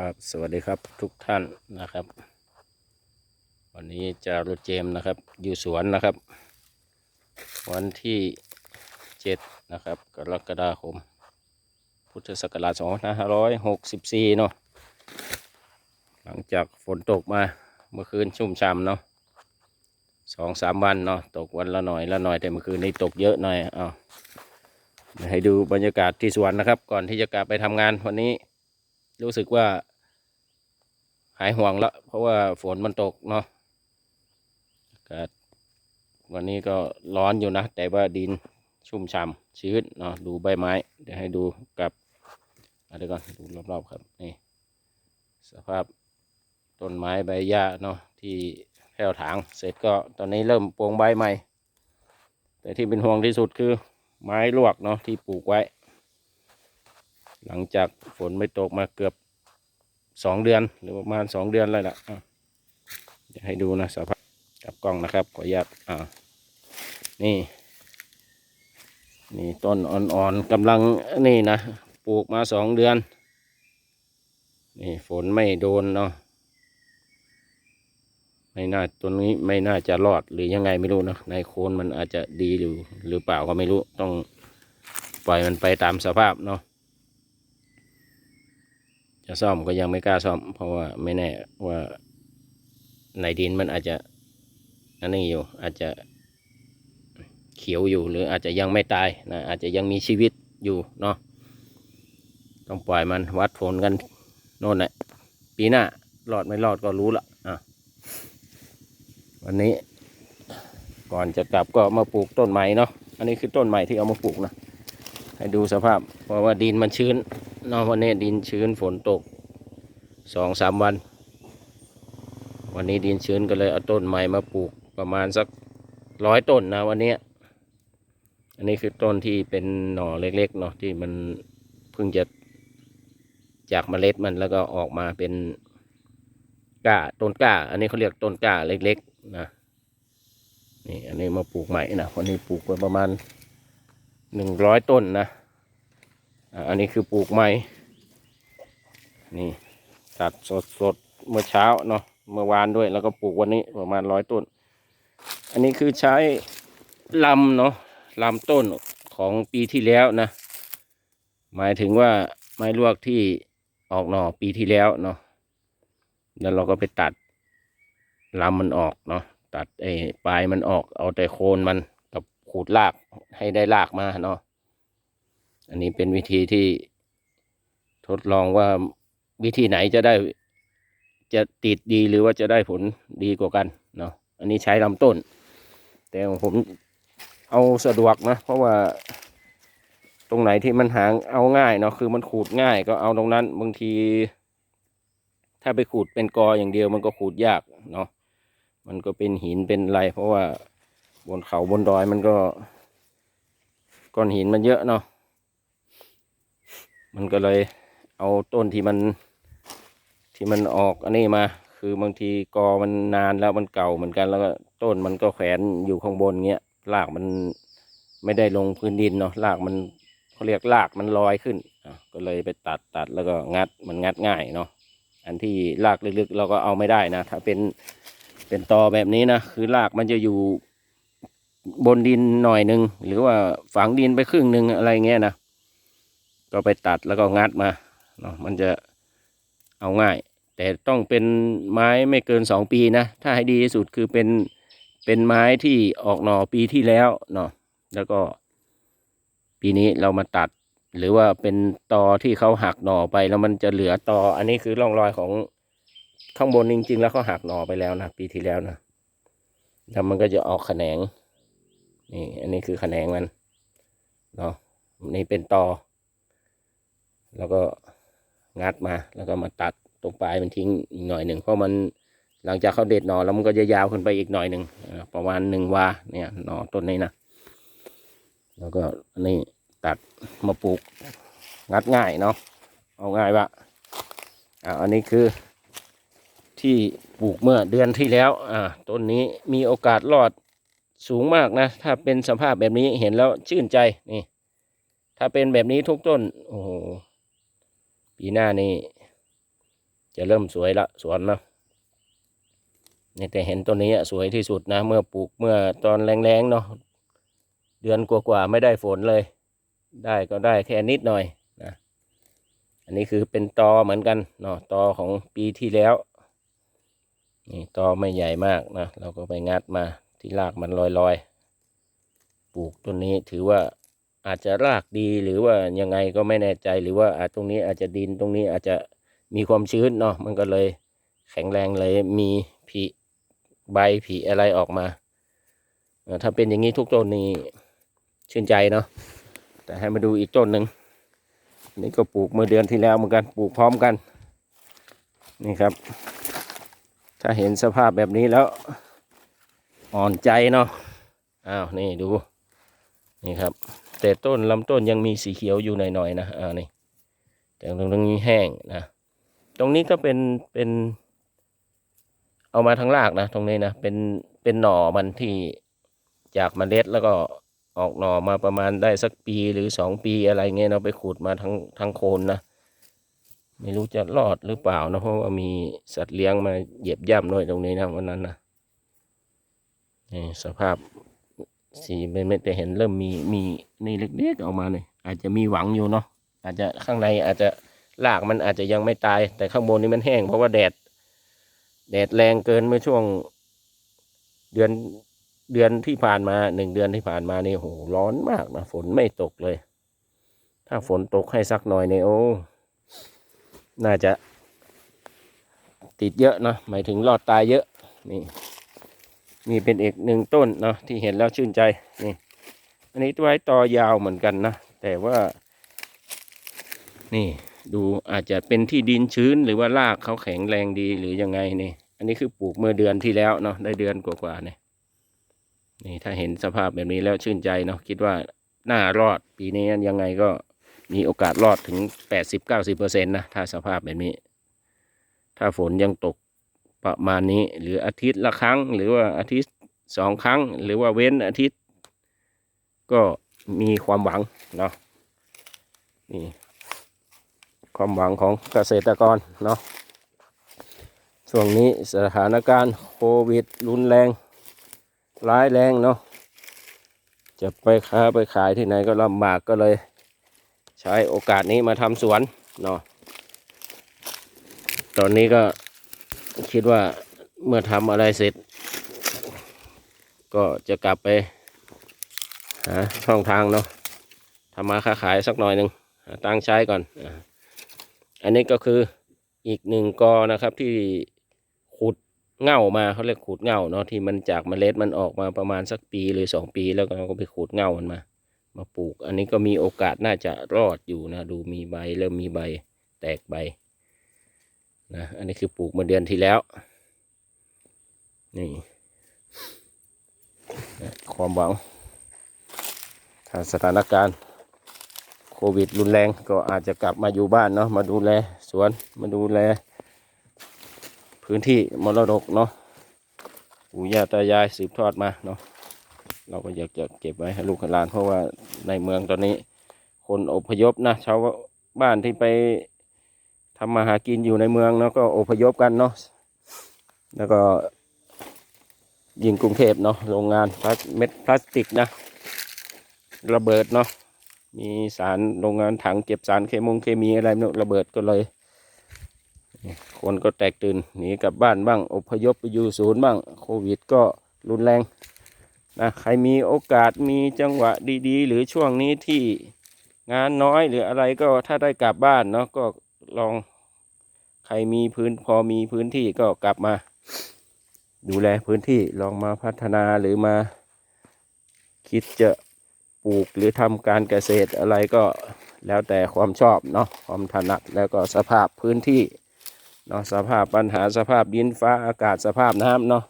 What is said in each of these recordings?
ครับสวัสดีครับทุกท่านนะครับ วันนี้จารถเจมนะครับ อยู่สวนนะครับ วันที่เจ็ดนะครับ กรกฎาคม พุทธศักราช2564 เนาะหลังจากฝนตกมาเมื่อคืนชุ่มช่ำเนาะสองสามวันเนาะตกวันละหน่อยละหน่อยแต่เมื่อคืนนี้ตกเยอะหน่อยเอาให้ดูบรรยากาศที่สวนนะครับ ก่อนที่จะกลับไปทำงานวันนี้ รู้สึกว่า หายห่วงละเพราะว่าฝนมันตกเนาะกาศวันนี้ก็ร้อนอยู่นะ แต่ว่าดินชุ่มฉ่ำชื้นเนาะดูใบไม้ เดี๋ยวให้ดูกับอะไรก่อนดูรอบๆครับนี่สภาพต้นไม้ใบหญ้าเนาะที่แผ่วถางเสร็จก็ตอนนี้เริ่มโปร่งใบใหม่ แต่ที่เป็นห่วงที่สุดคือไม้ลวกเนาะที่ปลูกไว้ หลังจากฝนไม่ตกมาเกือบสองเดือนหรือประมาณสองเดือนเลยล่ะอะให้ดูนะสภาพกับกล้องนะครับขออนุญาตอ่านี่นี่ต้นอ่อนๆกำลังนี่นะปลูกมาสองเดือน นี่ฝนไม่โดนเนาะไม่น่าต้นนี้ไม่น่าจะรอดหรือยังไงไม่รู้นะในโคนมันอาจจะดีหรือหรือเปล่าก็ไม่รู้ต้องปล่อยมันไปตามสภาพเนาะ จะซ่อมก็ยังไม่กล้าซ่อม เพราะว่าไม่แน่ว่าในดินมันอาจจะอันนี้อยู่อาจจะเขียวอยู่หรืออาจจะยังไม่ตายนะอาจจะยังมีชีวิตอยู่เนาะต้องปล่อยมันวัดผลกันโน่นแหละปีหน้ารอดไม่รอดก็รู้ละอะวันนี้ก่อนจะกลับก็มาปลูกต้นใหม่เนาะอันนี้คือต้นใหม่ที่เอามาปลูกนะ ให้ดูสภาพ เพราะว่าดินมันชื้นนอกวันนี้ดินชื้นฝนตกสองสามวัน วันนี้ดินชื้นก็เลยเอาต้นใหม่มาปลูกประมาณสักร้อยต้นนะวันนี้ อันนี้คือต้นที่เป็นหน่อเล็กๆเนาะที่มันเพิ่งจะจากเมล็ดมันแล้วก็ออกมาเป็นก้าต้นก้า อันนี้เขาเรียกต้นก้าเล็กๆนะนี่อันนี้มาปลูกใหม่นะวันนี้ปลูกไปประมาณ หนึ่งร้อยต้นนะอันนี้คือปลูกใหม่นี่ตัดสดสดเมื่อเช้าเนาะเมื่อวานด้วยแล้วก็ปลูกวันนี้ประมาณร้อยต้น อันนี้คือใช้ลำเนาะลำต้นของปีที่แล้วนะ หมายถึงว่าไม้ลวกที่ออกหน่อปีที่แล้วเนาะแล้วเราก็ไปตัดลำมันออกเนาะตัดไอ้ปลายมันออกเอาแต่โคนมันกับขูดราก ให้ได้รากมาเนาะ อันนี้เป็นวิธีที่ทดลองว่าวิธีไหนจะได้จะติดดีหรือว่าจะได้ผลดีกว่ากันเนาะ อันนี้ใช้ลำต้น แต่ผมเอาสะดวกนะ เพราะว่าตรงไหนที่มันหางเอาง่ายเนาะคือมันขูดง่ายก็เอาตรงนั้นบางที ถ้าไปขูดเป็นกออย่างเดียวมันก็ขูดยากเนาะมันก็เป็นหินเป็นอะไรเพราะว่าบนเขาบนดอยมันก็ ก้อนหินมันเยอะเนาะมันก็เลยเอาต้นที่มัน ที่มันออกอันนี้มา คือบางทีกอมันนานแล้วมันเก่าเหมือนกันแล้วก็ต้นมันก็แขวนอยู่ข้างบนเงี้ยรากมันไม่ได้ลงพื้นดินเนาะรากมันเขาเรียกรากมันลอยขึ้นก็เลยไปตัดตัดแล้วก็งัดมันงัดง่ายเนาะอันที่รากลึกๆเราก็เอาไม่ได้นะ ถ้าเป็นเป็นตอแบบนี้นะคือรากมันจะอยู่ บนดินหน่อยหนึ่งหรือว่าฝังดินไปครึ่งหนึ่งอะไรเงี้ยนะก็ไปตัดแล้วก็งัดมาเนาะมันจะเอาง่าย แต่ต้องเป็นไม้ไม่เกินสองปีนะถ้าให้ดีที่สุดคือเป็นเป็นไม้ที่ออกหน่อปีที่แล้วเนาะแล้วก็ปีนี้เรามาตัด หรือว่าเป็นตอที่เขาหักหน่อไปแล้วมันจะเหลือตอ อันนี้คือร่องรอยของข้างบนจริง ๆ แล้วเขาหักหน่อไปแล้วนะปีที่แล้วนะแล้วมันก็จะออกแขนง นี่อันนี้คือแขนงมันเนาะนี่เป็นตอ แล้วก็งัดมาแล้วก็มาตัดตรงปลายมันทิ้งอีกหน่อยหนึ่งเพราะมันหลังจากเขาเด็ดหนอแล้วมันก็จะยาวขึ้นไปอีกหน่อยหนึ่งประมาณหนึ่งวาเนี่ยหนอต้นนี้นะแล้วก็อันนี้ตัดมาปลูกงัดง่ายเนาะเอาง่ายว่าอ่าอันนี้คือที่ปลูกเมื่อเดือนที่แล้วอ่าต้นนี้มีโอกาสรอด สูงมากนะ ถ้าเป็นสภาพแบบนี้เห็นแล้วชื่นใจนี่ ถ้าเป็นแบบนี้ทุกต้น โอ้โหปีหน้านี่จะเริ่มสวยละสวนนะนี่แต่เห็นต้นนี้สวยที่สุดนะ เมื่อปลูกเมื่อตอนแรงๆเนาะเดือนกว่าๆไม่ได้ฝนเลย ได้ก็ได้แค่นิดหน่อยนะอันนี้คือเป็นตอเหมือนกันเนาะตอของปีที่แล้วนี่ตอไม่ใหญ่มากนะเราก็ไปงัดมา ที่รากมันลอยๆ ปลูกต้นนี้ถือว่าอาจจะรากดีหรือว่ายังไงก็ไม่แน่ใจหรือว่าอาจตรงนี้อาจจะดินตรงนี้อาจจะมีความชื้นเนาะมันก็เลยแข็งแรงเลยมีผลิใบผลิอะไรออกมาถ้าเป็นอย่างนี้ทุกต้นนี่ชื่นใจเนาะแต่ให้มาดูอีกต้นหนึ่งนี่ก็ปลูกเมื่อเดือนที่แล้วเหมือนกันปลูกพร้อมกัน นี่ครับ ถ้าเห็นสภาพแบบนี้แล้ว อ่อนใจเนาะอ้าวนี่ดูนี่ครับ แต่ต้นลำต้นยังมีสีเขียวอยู่หน่อยๆนะอ่านี่แต่ตรงตรงนี้แห้งนะตรงนี้ก็เป็นเป็น เอามาทั้งรากนะตรงนี้นะเป็นเป็นหน่อมันที่จากเมล็ดแล้วก็ออกหน่อมาประมาณได้สักปีหรือสองปีอะไรเงี้ยเราไปขุดมาทั้งทั้งโคนนะไม่รู้จะรอดหรือเปล่านะเพราะว่ามีสัตว์เลี้ยงมาเหยียบย่ำด้วยตรงนี้นะวันนั้นนะ นี่สภาพสีไม่ไม่แต่เห็นเริ่มมีมีนี่เล็กๆออกมาเลยอาจจะมีหวังอยู่เนาะอาจจะข้างในอาจจะรากมันอาจจะยังไม่ตาย แต่ข้างบนนี่มันแห้งเพราะว่าแดด แดดแรงเกินเมื่อช่วง เดือนเดือนที่ผ่านมาหนึ่งเดือนที่ผ่านมานี่โหร้อนมากนะฝนไม่ตกเลย ถ้าฝนตกให้สักหน่อยเนี่ยโอ้น่าจะ ติดเยอะเนาะหมายถึงรอดตายเยอะนี่ นี่เป็นเอกหนึ่งต้นเนาะที่เห็นแล้วชื่นใจนี่ อันนี้ไว้ต่อยาวเหมือนกันนะ แต่ว่า นี่ดูอาจจะเป็นที่ดินชื้นหรือว่ารากเขาแข็งแรงดีหรือยังไงนี่ อันนี้คือปลูกเมื่อเดือนที่แล้วเนาะได้เดือนกว่าๆเนี่ยนี่ถ้าเห็นสภาพแบบนี้แล้วชื่นใจเนาะคิดว่าน่ารอดปีนี้ยังไงก็มีโอกาสรอดถึงแปดสิบเก้าสิบเปอร์เซ็นต์นะถ้าสภาพแบบนี้ ถ้าฝนยังตก ประมาณนี้หรืออาทิตย์ละครั้ง หรือว่าอาทิตย์สองครั้ง หรือว่าเว้นอาทิตย์ ก็มีความหวังเนาะนี่ความหวังของเกษตรกรเนาะช่วงนี้สถานการณ์โควิดรุนแรง ร้ายแรงเนาะจะไปค้าไปขายที่ไหนก็ลำบากก็เลย ใช้โอกาสนี้มาทำสวนเนาะตอนนี้ก็ คิดว่าเมื่อทำอะไรเสร็จ ก็จะกลับไปหาช่องทางเนาะทำมาค้าขายสักหน่อยหนึ่งตังใช้ก่อน อันนี้ก็คืออีกหนึ่งกอนะครับที่ขุดเง่ามาเขาเรียกขุดเง่าเนาะที่มันจากเมล็ดมันออกมาประมาณสักปีหรือสองปีแล้วก็เราก็ไปขุดเง่ามันมา มาปลูก อันนี้ก็มีโอกาสน่าจะรอดอยู่นะ ดูมีใบเริ่มมีใบแตกใบ นะอันนี้คือปลูกเมื่อเดือนที่แล้ว นี่นะความหวัง ถ้าสถานการณ์โควิดรุนแรงก็อาจจะกลับมาอยู่บ้านเนาะมาดูแลสวนมาดูแล พื้นที่มรดกเนาะปู่ย่าตายายสืบทอดมาเนาะเราก็อยากจะเก็บไว้ให้ลูกให้หลาน เพราะว่าในเมืองตอนนี้ คนอพยพนะชาวบ้านที่ไป ทำมาหากินอยู่ในเมืองเนาะก็อพยพกันเนาะแล้วก็ยิงกรุงเทพเนาะโรงงานพลาสเม็ดพลาสติกนะ ระเบิดเนาะมีสารโรงงานถังเก็บสารเคมงเคมีอะไรเนาะระเบิดก็เลย คนก็แตกตื่นหนีกลับบ้านบ้าง อพยพไปอยู่ศูนย์บ้างโควิดก็รุนแรงนะใครมีโอกาสมีจังหวะดีๆ หรือช่วงนี้ที่งานน้อยหรืออะไรก็ถ้าได้กลับบ้านเนาะก็ลอง ใครมีพื้นพอมีพื้นที่ก็กลับมา ดูแลพื้นที่ลองมาพัฒนาหรือมา คิดจะปลูกหรือทำการเกษตรอะไรก็แล้วแต่ความชอบเนาะความถนัดแล้วก็สภาพพื้นที่เนาะสภาพปัญหาสภาพดินฟ้าอากาศสภาพน้ำเนาะ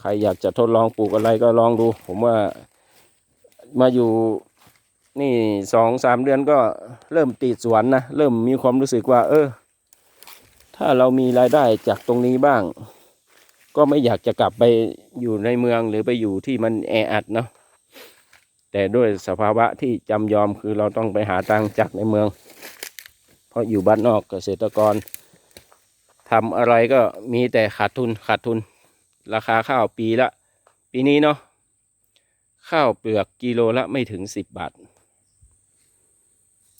ใครอยากจะทดลองปลูกอะไรก็ลองดู ผมว่ามาอยู่นี่สองสามเดือนก็เริ่มติดสวนนะ เริ่มมีความรู้สึกว่า เออ ถ้าเรามีรายได้จากตรงนี้บ้าง ก็ไม่อยากจะกลับไปอยู่ในเมืองหรือไปอยู่ที่มันแออัดเนาะแต่ด้วยสภาวะที่จำยอมคือเราต้องไปหาตังจากในเมือง เพราะอยู่บ้านนอกเกษตรกรทำอะไรก็มีแต่ขาดทุนขาดทุน ราคาข้าวปีละ ปีนี้เนาะข้าวเปลือกกิโลละไม่ถึงสิบบาท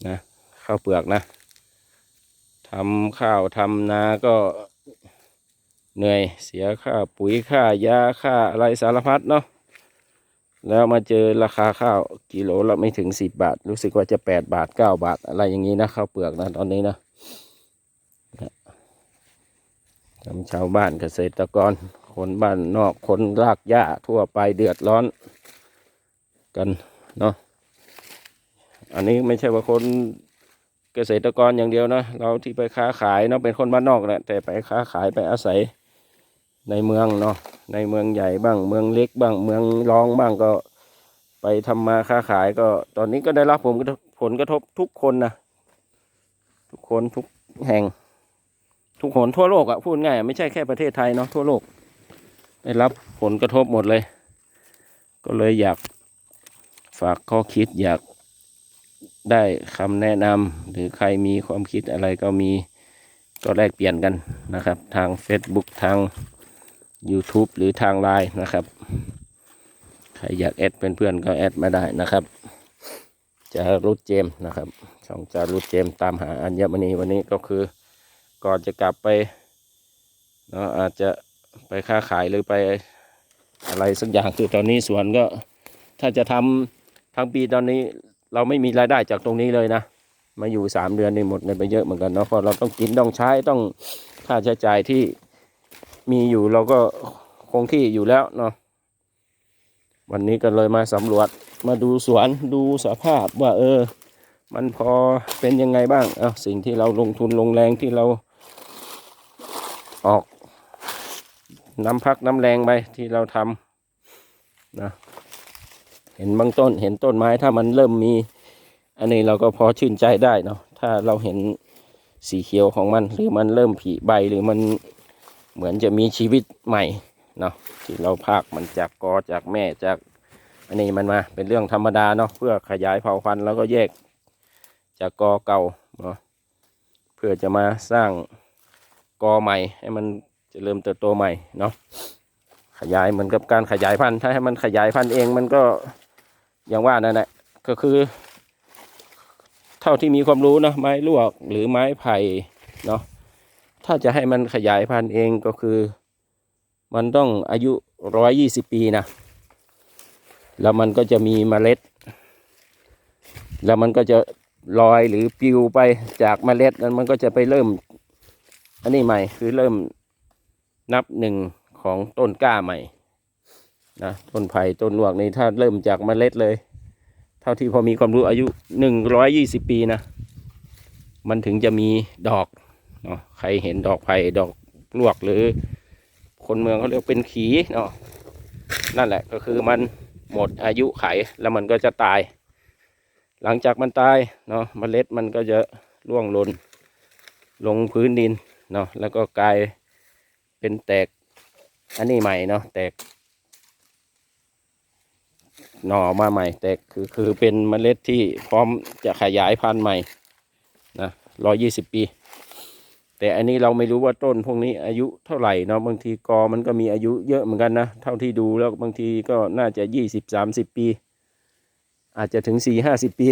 นะข้าวเปลือกนะ ทำข้าวทำนาก็เหนื่อยเสียค่าปุ๋ยค่ายาค่าอะไรสารพัดเนาะแล้วมาเจอราคาข้าวกิโลละไม่ถึงสิบบาท รู้สึกว่าจะแปดบาทเก้าบาทอะไรอย่างนี้นะข้าวเปลือกนะตอนนี้นะทำชาวบ้านเกษตรกร คนบ้านนอกคนรากหญ้าทั่วไปเดือดร้อนกันเนาะอันนี้ไม่ใช่ว่าคน เกษตรกรอย่างเดียวนะเราที่ไปค้าขายเนาะเป็นคนบ้านนอกแหละแต่ไปค้าขายไปอาศัยในเมืองเนาะในเมืองใหญ่บ้าง เมืองเล็กบ้าง เมืองรองบ้างก็ไปทำมาค้าขายก็ตอนนี้ก็ได้รับผลกระทบผลกระทบทุกคนนะทุกคนทุกแห่ง ทุกคนทั่วโลกอะพูดง่ายไม่ใช่แค่ประเทศไทยเนาะทั่วโลก ได้รับผลกระทบหมดเลย ก็เลยอยากฝากข้อคิดอยาก ได้คำแนะนำหรือใครมีความคิดอะไรก็มีก็แลกเปลี่ยนกันนะครับ ทาง Facebook ทาง YouTube หรือทางไลน์นะครับ ใครอยากแอดเป็นเพื่อนก็แอดมาได้นะครับจะรุดเจมนะครับช่องจะรุดเจมตามหาอัญมณีวันนี้ก็คือก่อนจะกลับไปเนาะอาจจะไปค้าขายหรือไปอะไรสักอย่างคือตอนนี้สวนก็ถ้าจะทำทั้งปีตอนนี้ เราไม่มีรายได้จากตรงนี้เลยนะ มาอยู่สามเดือนนี่หมดเงินไปเยอะเหมือนกันเนาะเพราะเราต้องกินต้องใช้ต้องค่าใช้จ่ายที่มีอยู่เราก็คงที่อยู่แล้วเนาะวันนี้ก็เลยมาสำรวจมาดูสวนดูสภาพว่าเออ มันพอเป็นยังไงบ้างเอาสิ่งที่เราลงทุนลงแรงที่เรา ออกน้ำพักน้ำแรงไปที่เราทำนะ เห็นบางต้นเห็นต้นไม้ถ้ามันเริ่มมี อันนี้เราก็พอชื่นใจได้เนาะถ้าเราเห็นสีเขียวของมันหรือมันเริ่มผลิใบหรือมันเหมือนจะมีชีวิตใหม่เนาะที่เราพากมันจากกอจากแม่จากอันนี้มันมาเป็นเรื่องธรรมดาเนาะเพื่อขยายเผ่าพันธุ์แล้วก็แยกจากกอเก่าเนาะเพื่อจะมาสร้างกอใหม่ ให้มันจะเริ่มเติบโตใหม่เนาะขยายเหมือนกับการขยายพันธุ์ถ้าให้มันขยายพันธุ์เองมันก็ อย่างว่านั่นแหละก็คือ เท่าที่มีความรู้นะไม้ลวกหรือไม้ไผ่เนาะถ้าจะให้มันขยายพันธุ์เองก็คือ มันต้องอายุร้อยยี่สิบปีนะแล้วมันก็จะมีเมล็ด แล้วมันก็จะลอยหรือปลิวไปจากเมล็ดนั้นมันก็จะไปเริ่ม อันนี้ใหม่คือเริ่มนับหนึ่งของต้นกล้าใหม่ นะต้นไผ่ต้นลวกนี่ถ้าเริ่มจากเมล็ดเลย เท่าที่พอมีความรู้อายุหนึ่งร้อยยี่สิบปีนะ มันถึงจะมีดอกเนาะใครเห็นดอกไผ่ดอกลวกหรือ คนเมืองเขาเรียกเป็นขีเนาะนั่นแหละก็คือมันหมดอายุไขแล้วมันก็จะตาย หลังจากมันตายเนาะเมล็ดมันก็จะร่วงหล่นลงพื้นดินเนาะแล้วก็กลายเป็นแตกอันนี้ใหม่เนาะแตก หน่อมาใหม่ แตกคือคือเป็นเมล็ดที่พร้อมจะขยายพันธุ์ใหม่นะร้อยี่สิบปี แต่อันนี้เราไม่รู้ว่าต้นพวกนี้อายุเท่าไหร่เนาะบางทีกอมันก็มีอายุเยอะเหมือนกันนะ เท่าที่ดูแล้วบางทีก็น่าจะยี่สิบสามสิบปี อาจจะถึงสี่ห้าสิบปี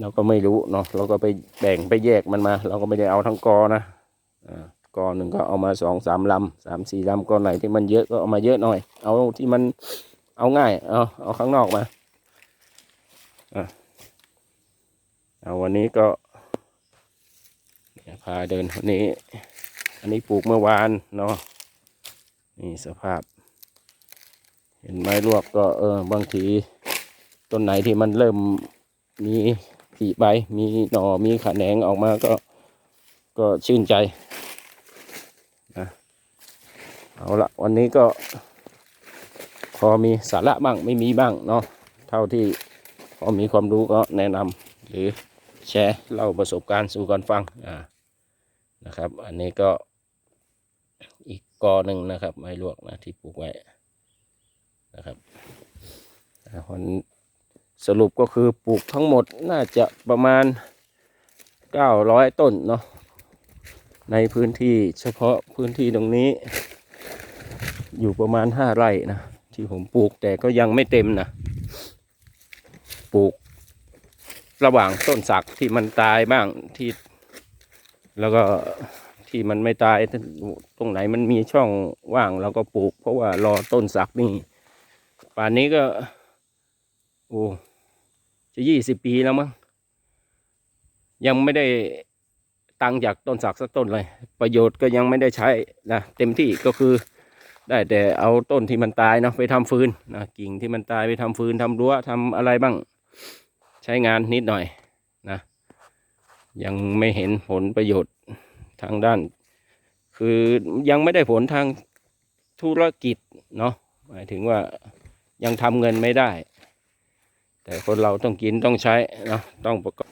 เราก็ไม่รู้เนาะเราก็ไปแบ่งไปแยกมันมา เราก็ไม่ได้เอาทั้งกอนะอ่ากอหนึ่งก็เอามาสองสามลำสามสี่ลำกอไหนที่มันเยอะก็เอามาเยอะหน่อย เอาที่มัน เอาง่าย เอาเอาข้างนอกมาเอาวันนี้ก็เนี่ยพาเดินวันนี้ อันนี้ปลูกเมื่อวานเนาะนี่สภาพ เห็นไม้ลวกก็เออบางทีต้นไหนที่มันเริ่มมีผีใบ มีหน่อมีขะแหนงออกมาก็ก็ชื่นใจนะเอาละวันนี้ก็ พอมีสาระบ้างไม่มีบ้างเนาะเท่าที่พอมีความรู้ก็แนะนำหรือแชร์เล่าประสบการณ์สู่กันฟังอ่านะครับ อันนี้ก็อีกกอหนึ่งนะครับ ไม้ลวกนะที่ปลูกไว้นะครับอ่าวันสรุปก็คือปลูกทั้งหมดน่าจะประมาณ 900 ต้นเนาะในพื้นที่เฉพาะพื้นที่ตรงนี้ อยู่ประมาณห้าไร่นะ ที่ผมปลูกแต่ก็ยังไม่เต็มนะปลูกระหว่างต้นสักที่มันตายบ้างที่ แล้วก็ที่มันไม่ตายตรงไหนมันมีช่องว่างเราก็ปลูก เพราะว่ารอต้นสักนี่ป่านนี้ก็ โอ้จะยี่สิบปีแล้วมั้งยังไม่ได้ตังจากต้นสักสักต้นเลย ประโยชน์ก็ยังไม่ได้ใช้นะเต็มที่ก็คือ ได้แต่เอาต้นที่มันตายเนาะไปทำฟืนนะกิ่งที่มันตายไปทำฟืนทำรั้วทำอะไรบ้าง ใช้งานนิดหน่อยนะ ยังไม่เห็นผลประโยชน์ทางด้าน คือยังไม่ได้ผลทางธุรกิจเนาะหมายถึงว่ายังทำเงินไม่ได้ แต่คนเราต้องกินต้องใช้เนาะต้องประกอบ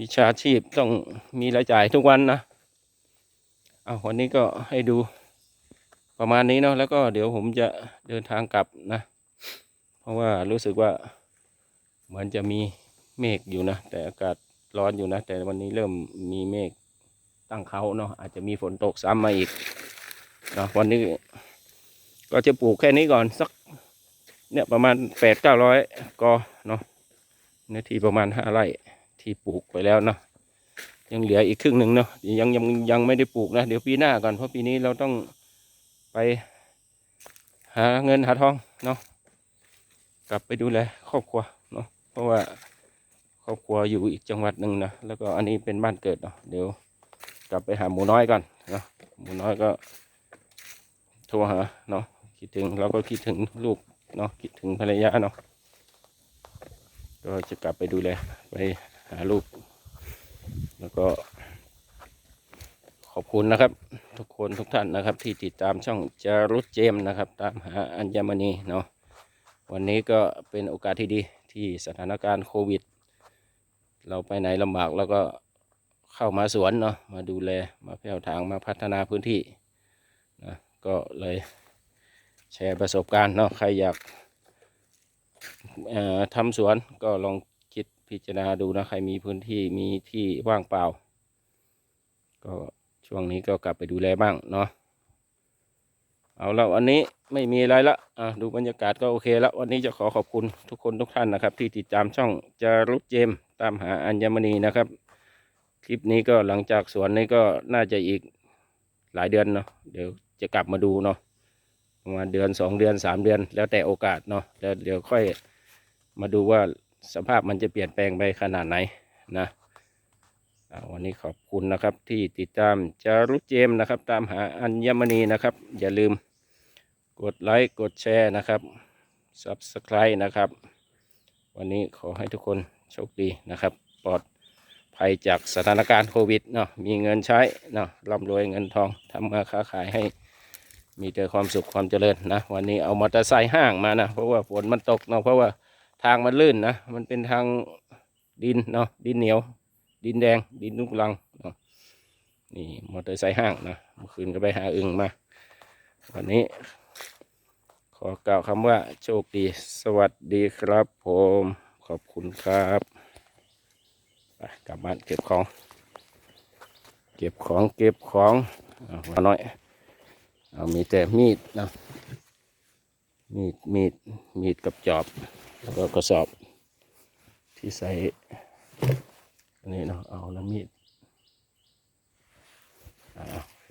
วิชาชีพต้องมีรายจ่ายทุกวันนะเอาวันนี้ก็ให้ดู ประมาณนี้เนาะแล้วก็เดี๋ยวผมจะเดินทางกลับนะ เพราะว่ารู้สึกว่าเหมือนจะมีเมฆอยู่นะ แต่อากาศร้อนอยู่นะ แต่วันนี้เริ่มมีเมฆตั้งเขาเนาะอาจจะมีฝนตกซ้ำมาอีกเนาะวันนี้ก็จะปลูกแค่นี้ก่อนสักเนี่ยประมาณแปดเก้าร้อยกอเนาะเนื้อที่ประมาณห้าไร่ที่ปลูกไปแล้วเนาะยังเหลืออีกครึ่งหนึ่งเนาะยังยังยังไม่ได้ปลูกนะ เดี๋ยวปีหน้าก่อนเพราะปีนี้เราต้อง ไปหาเงินหาทองเนาะกลับไปดูแลครอบครัวเนาะเพราะว่าครอบครัวอยู่อีกจังหวัดหนึ่งนะแล้วก็อันนี้เป็นบ้านเกิดเนาะเดี๋ยวกลับไปหาหมูน้อยก่อนเนาะหมูน้อยก็โทรหาเนาะคิดถึงเราก็คิดถึงลูกเนาะคิดถึงภรรยาเนาะก็จะกลับไปดูแลไปหาลูก แล้วก็ อบคุณนะครับ ทุกคนทุกท่านนะครับ ที่ติดตามช่องจารุเจมนะครับ ตามหาอัญมณีเนาะวันนี้ก็เป็นโอกาสที่ดีที่สถานการณ์โควิด เราไปไหนลำบากแล้วก็เข้ามาสวนเนาะมาดูแลมาแผ่วทางมาพัฒนาพื้นที่นะก็เลยแชร์ประสบการณ์เนาะใครอยากทำสวนก็ลองคิดพิจารณาดูนะใครมีพื้นที่มีที่ว่างเปล่า ก็ ช่วงนี้ก็กลับไปดูแลบ้างเนาะเอาละวันนี้ไม่มีอะไรละอะดูบรรยากาศก็โอเคแล้ววันนี้จะขอขอบคุณทุกคนทุกท่านนะครับ ที่ติดตามช่องจารุเจมตามหาอัญมณีนะครับ คลิปนี้ก็หลังจากสวนนี้ก็น่าจะอีกหลายเดือนเนาะเดี๋ยวจะกลับมาดูเนาะประมาณเดือนสองเดือนสามเดือน แล้วแต่โอกาสเนาะแล้วเดี๋ยวค่อยมาดูว่าสภาพมันจะเปลี่ยนแปลงไปขนาดไหนนะ วันนี้ขอบคุณนะครับที่ติดตามจารุเจมนะครับ ตามหาอัญมณีนะครับ อย่าลืมกดไลค์กดแชร์นะครับ Subscribe นะครับ วันนี้ขอให้ทุกคนโชคดีนะครับ ปลอดภัยจากสถานการณ์โควิดเนาะมีเงินใช้เนาะร่ำรวยเงินทองทำมาค้าขายให้มีแต่ความสุขความเจริญนะวันนี้เอามอเตอร์ไซค์ห้างมานะเพราะว่าฝนมันตกเนาะเพราะว่าทางมันลื่นนะมันเป็นทางดินเนาะดินเหนียว ดินแดง ดินลูกลังนี่มอเตอร์ไซค์ห้างนะเมื่อคืนก็ไปหาอึ่งมา วันนี้ ขอกล่าวคำว่าโชคดี สวัสดีครับผม ขอบคุณครับไปกลับบ้านเก็บของ เก็บของเก็บของเอาหัวน้อยเอามีแต่มีดนะมีดมีดมีดกับจอบ แล้วก็กระสอบที่ใส่ นี้เนาะเอาละมีดอ่าโอเค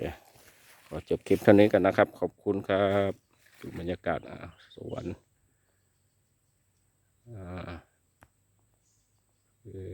ขอจบคลิปเท่านี้กันนะครับ ขอบคุณครับดูบรรยากาศอ่าสวนอ่าคือ